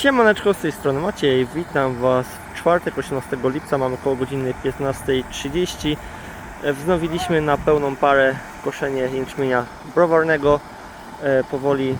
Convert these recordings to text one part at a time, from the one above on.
Siemaneczko, z tej strony Maciej, witam Was w czwartek 18 lipca, mamy około godziny 15.30 E, Wznowiliśmy na pełną parę koszenie jęczmienia browarnego E, Powoli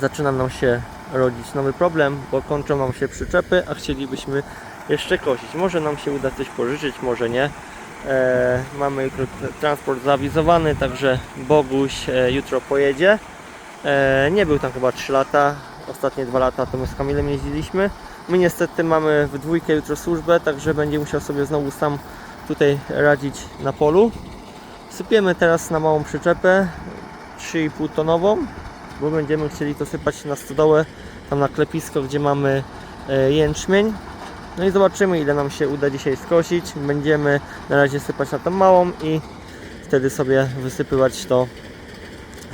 zaczyna nam się rodzić nowy problem, bo kończą nam się przyczepy, a chcielibyśmy jeszcze kosić. Może nam się uda coś pożyczyć, może nie. E, mamy jutro transport zaawizowany, także Boguś e, jutro pojedzie. Nie był tam chyba 3 lata, ostatnie 2 lata to my z Kamilem jeździliśmy. My niestety mamy w dwójkę jutro służbę, także będzie musiał sobie znowu sam tutaj radzić na polu. Sypiemy teraz na małą przyczepę 3,5 tonową, bo będziemy chcieli to sypać na stodołę, tam na klepisko, gdzie mamy e, jęczmień. No i zobaczymy ile nam się uda dzisiaj skosić. Będziemy na razie sypać na tą małą i wtedy sobie wysypywać to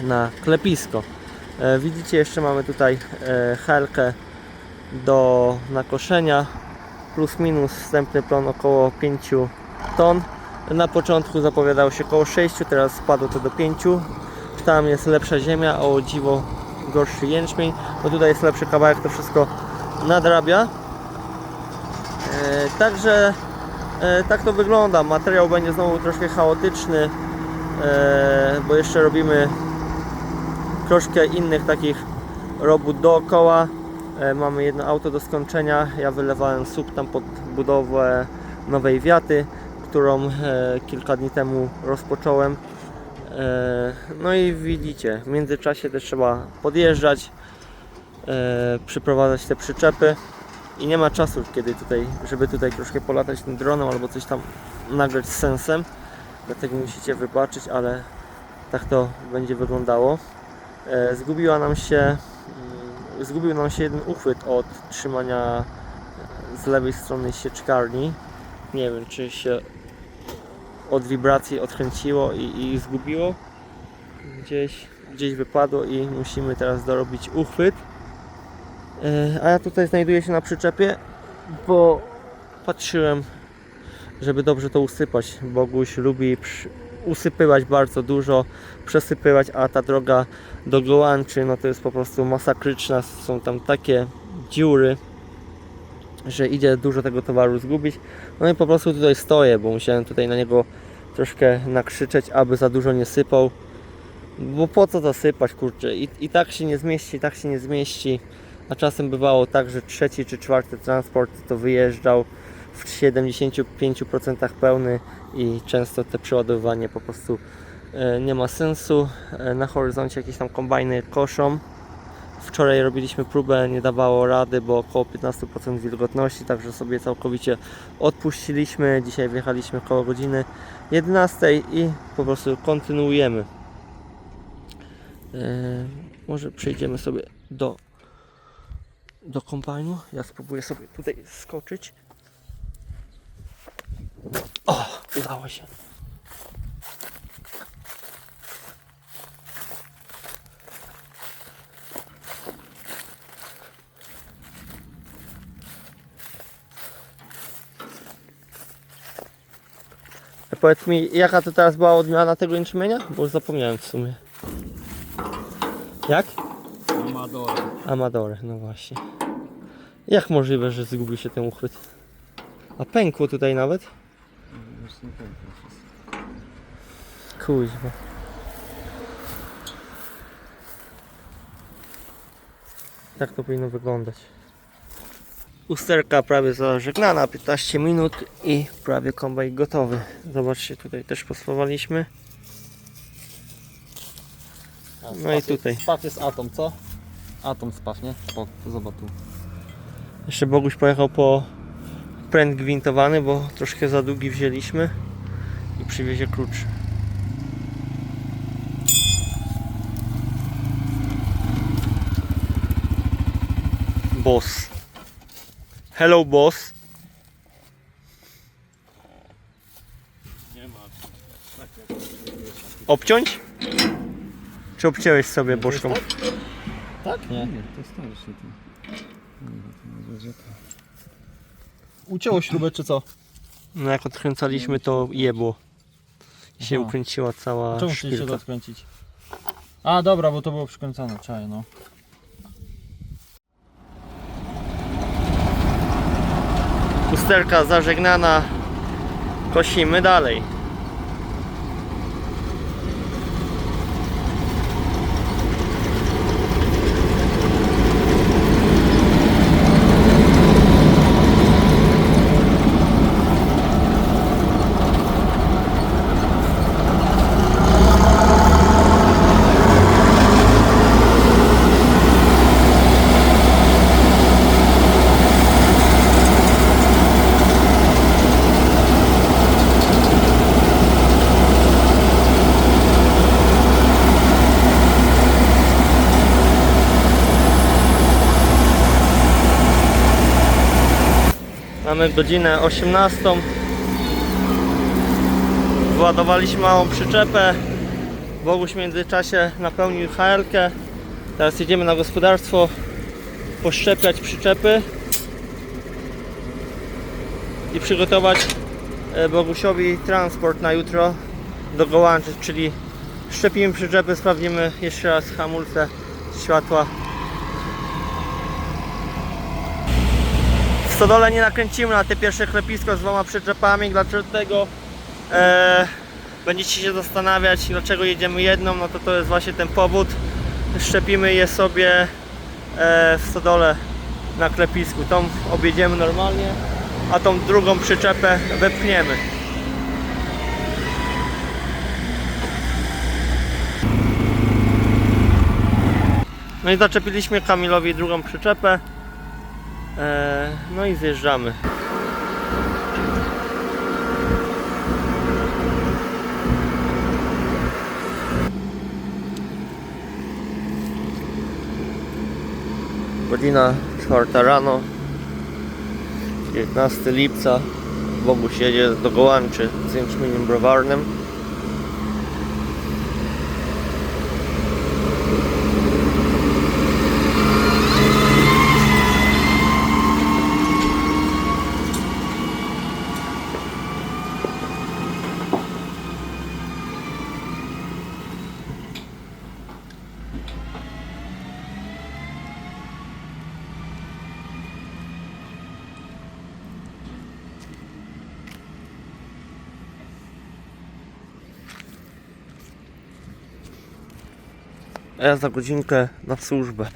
na klepisko. E, widzicie jeszcze mamy tutaj e, helkę do nakoszenia plus minus wstępny plon około 5 ton. Na początku zapowiadało się około 6, teraz spadło to do 5. Tam jest lepsza ziemia, o dziwo gorszy jęczmień. No tutaj jest lepszy kawałek, to wszystko nadrabia. E, także tak to wygląda. Materiał będzie znowu troszkę chaotyczny, bo jeszcze robimy troszkę innych takich robót dookoła. E, mamy jedno auto do skończenia. Ja wylewałem słup tam pod budowę nowej wiaty, którą e, kilka dni temu rozpocząłem. E, no i widzicie, w międzyczasie też trzeba podjeżdżać, przyprowadzać te przyczepy i nie ma czasu, kiedy tutaj, żeby tutaj troszkę polatać tym dronem albo coś tam nagrać z sensem. Dlatego musicie wybaczyć, ale tak to będzie wyglądało. E, zgubiła nam się, mm, zgubił nam się jeden uchwyt od trzymania z lewej strony sieczkarni. Nie wiem, czy się od wibracji odkręciło i, i zgubiło. Gdzieś, gdzieś wypadło i musimy teraz dorobić uchwyt. E, A ja tutaj znajduję się na przyczepie, bo patrzyłem, żeby dobrze to usypać. Boguś lubi przy- usypywać bardzo dużo, przesypywać, a ta droga do Gołanczy, no to jest po prostu masakryczna. Są tam takie dziury, że idzie dużo tego towaru zgubić. No i po prostu tutaj stoję, bo musiałem tutaj na niego troszkę nakrzyczeć, aby za dużo nie sypał. Bo po co to sypać, kurczę? I, I tak się nie zmieści, tak się nie zmieści. A czasem bywało tak, że trzeci czy czwarty transport to wyjeżdżał w 75% pełny i często te przeładowywanie po prostu e, nie ma sensu. E, Na horyzoncie jakieś tam kombajny koszą. Wczoraj robiliśmy próbę, nie dawało rady, bo około 15% wilgotności, także sobie całkowicie odpuściliśmy. Dzisiaj wjechaliśmy koło godziny 11 i po prostu kontynuujemy. E, może przejdziemy sobie do, do kombajnu. Ja spróbuję sobie tutaj skoczyć. O, udało się. Powiedz mi, jaka to teraz była odmiana tego jęczmienia? Bo już zapomniałem w sumie. Jak? Amador. Amadore, no właśnie. Jak możliwe, że zgubił się ten uchwyt? A pękło tutaj nawet? Kuźwa. Tak to powinno wyglądać. Usterka prawie zażegnana, 15 minut i prawie kombaj gotowy. Zobaczcie, tutaj też posłowaliśmy. No i tutaj. Spaw jest atom, co? Atom spaw, nie? Zobacz tu. Jeszcze Boguś pojechał po pręt gwintowany, bo troszkę za długi wzięliśmy i przywiezie klucz. Boss. Hello boss. Nie ma. Obciąć? Czy obciąłeś sobie boczką? Tak? Nie. To starszy tu ucięło śrubę czy co? No jak odkręcaliśmy to jebło. I się Aha. ukręciła cała Czemu chcieli się szpilka. A dobra, bo to było przykręcone, czaj no. Pustelka zażegnana. Kosimy dalej. Mamy godzinę 18. Wyładowaliśmy małą przyczepę. Boguś w międzyczasie napełnił HL-kę. Teraz jedziemy na gospodarstwo poszczepiać przyczepy i przygotować e, Bogusiowi transport na jutro do Gołęczy, czyli szczepimy przyczepy, sprawdzimy jeszcze raz hamulce, światła stodole nie nakręcimy na te pierwsze klepisko z dwoma przyczepami, dlaczego e, będziecie się zastanawiać dlaczego jedziemy jedną, no to to jest właśnie ten powód. Szczepimy je sobie e, w stodole na klepisku. Tą objedziemy normalnie, a tą drugą przyczepę wepchniemy. No i zaczepiliśmy Kamilowi drugą przyczepę. E, no i zjeżdżamy. Godzina czwarta rano, 19 lipca. Boguś jedzie do Gołęczy z jęczmieniem browarnym. Ja za godzinkę na służbę.